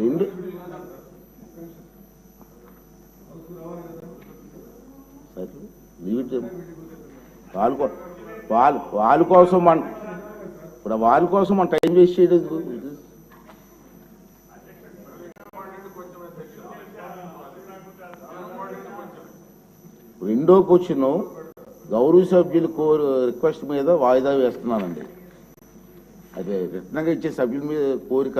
రెండు సరే, leave పాలు వాళ్ళ వాళ్ళ వాళ్ళ కోసం మన ఇప్పుడు వాళ్ళ కోసం మన టైం వేస్ట్ చేయడం రెండో క్వశ్చన్ గౌరవ సభ్యుల కో రిక్వెస్ట్ మీద వాయిదా వేస్తున్నానండి. అదే రిటర్న్గా ఇచ్చే సభ్యుల మీద కోరిక.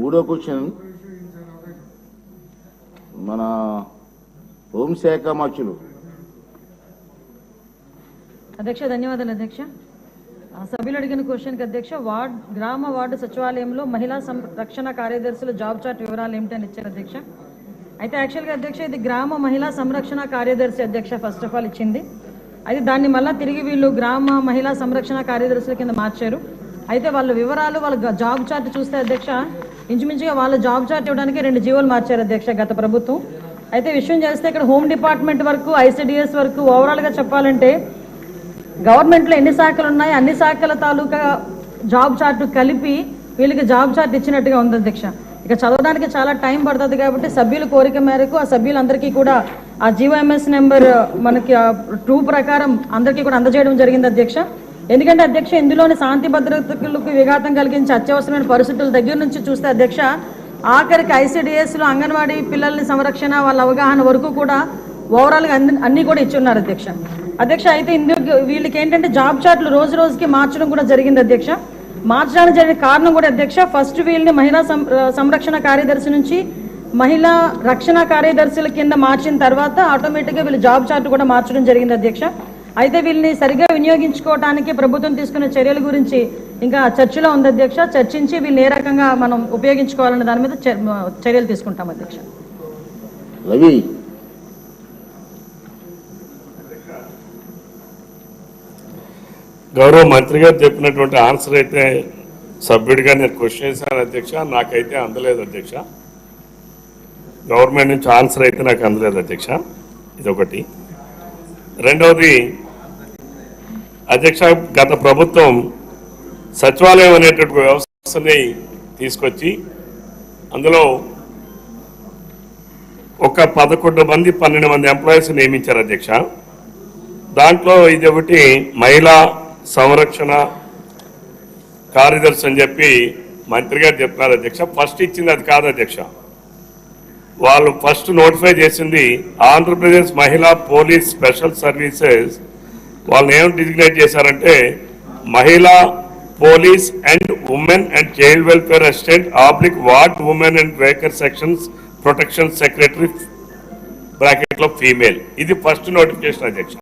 మూడో క్వశ్చన్. మన హోంశాఖ మచ్చులు అధ్యక్ష ధన్యవాదాలు అధ్యక్ష. ఆ, సభ్యులు అడిగిన క్వశ్చన్కి అధ్యక్ష వార్డ్ గ్రామ వార్డు సచివాలయంలో మహిళా సంరక్షణ కార్యదర్శుల జాబ్ చార్ట్ వివరాలు ఏమిటని ఇచ్చారు అధ్యక్ష. అయితే యాక్చువల్గా అధ్యక్ష ఇది గ్రామ మహిళా సంరక్షణ కార్యదర్శి అధ్యక్ష ఫస్ట్ ఆఫ్ ఆల్ ఇచ్చింది. అయితే దాన్ని మళ్ళీ తిరిగి వీళ్ళు గ్రామ మహిళా సంరక్షణ కార్యదర్శుల కింద మార్చారు. అయితే వాళ్ళ వివరాలు వాళ్ళ జాబ్ చార్ట్ చూస్తే అధ్యక్ష ఇంచుమించుగా వాళ్ళ జాబ్ చార్ట్ ఇవ్వడానికి రెండు జీవోలు మార్చారు అధ్యక్ష గత ప్రభుత్వం. అయితే విషయం చేస్తే ఇక్కడ హోమ్ డిపార్ట్మెంట్ వరకు ఐసీడిఎస్ వరకు ఓవరాల్గా చెప్పాలంటే గవర్నమెంట్లో ఎన్ని శాఖలు ఉన్నాయి అన్ని శాఖల తాలూకా జాబ్ చార్ట్ కలిపి వీళ్ళకి జాబ్ చార్ట్ ఇచ్చినట్టుగా ఉంది అధ్యక్ష. ఇక చదవడానికి చాలా టైం పడుతుంది కాబట్టి సభ్యుల కోరిక మేరకు ఆ సభ్యులందరికీ కూడా ఆ జీవోఎంఎస్ నెంబర్ మనకి టూ ప్రకారం అందరికీ కూడా అందజేయడం జరిగింది అధ్యక్ష. ఎందుకంటే అధ్యక్ష ఇందులోని శాంతి భద్రతలకు విఘాతం కలిగించే అత్యవసరమైన పరిస్థితుల దగ్గర నుంచి చూస్తే అధ్యక్ష ఆఖరికి ఐసీడిఎస్లో అంగన్వాడీ పిల్లల్ని సంరక్షణ వాళ్ళ అవగాహన వరకు కూడా ఓవరాల్గా అన్ని అన్నీ కూడా ఇచ్చి ఉన్నారు అధ్యక్ష. అధ్యక్ష అయితే ఇందుకు వీళ్ళకి ఏంటంటే జాబ్ చార్ట్లు రోజు రోజుకి మార్చడం కూడా జరిగింది అధ్యక్ష. మార్చడానికి జరిగిన కారణం కూడా అధ్యక్ష ఫస్ట్ వీళ్ళని మహిళా సం- సంరక్షణ కార్యదర్శి నుంచి మహిళా రక్షణ కార్యదర్శుల కింద మార్చిన తర్వాత ఆటోమేటిక్గా వీళ్ళు జాబ్ చార్ట్ కూడా మార్చడం జరిగింది అధ్యక్ష. అయితే వీళ్ళని సరిగా వినియోగించుకోవడానికి ప్రభుత్వం తీసుకున్న చర్యల గురించి ఇంకా చర్చలో ఉంది అధ్యక్ష. చర్చించి వీళ్ళని ఏ రకంగా మనం ఉపయోగించుకోవాలనే దాని మీద చర్- చర్యలు తీసుకుంటాం అధ్యక్ష. రవి. గౌరవ మంత్రి గారు చెప్పినటువంటి ఆన్సర్ అయితే సభ్యుడిగా నేను క్వశ్చన్ చేశాను అధ్యక్ష. నాకైతే అందలేదు అధ్యక్ష. గవర్నమెంట్ నుంచి ఆన్సర్ అయితే నాకు అందలేదు అధ్యక్ష. ఇదొకటి. రెండవది అధ్యక్ష గత ప్రభుత్వం సచివాలయం అనేటువంటి వ్యవస్థని తీసుకొచ్చి అందులో ఒక పదకొండు మంది పన్నెండు మంది ఎంప్లాయీస్ నియమించారు అధ్యక్ష. దాంట్లో ఇది ఒకటి మహిళా సంరక్షణ కార్యదర్శి అని చెప్పి మంత్రి గారు చెప్తున్నారు అధ్యక్ష. ఫస్ట్ ఇచ్చింది అది కాదు అధ్యక్ష. వాళ్ళు ఫస్ట్ నోటిఫై చేసింది ఆంధ్రప్రదేశ్ మహిళా పోలీస్ స్పెషల్ సర్వీసెస్ వాళ్ళని ఏం డిజిగ్నేట్ చేశారంటే మహిళా police and women and child welfare assistant oblique ward women and weaker sections protection secretary బ్రాకెట్లో ఫీమేల్ ఇది ఫస్ట్ నోటిఫికేషన్ అధ్యక్ష.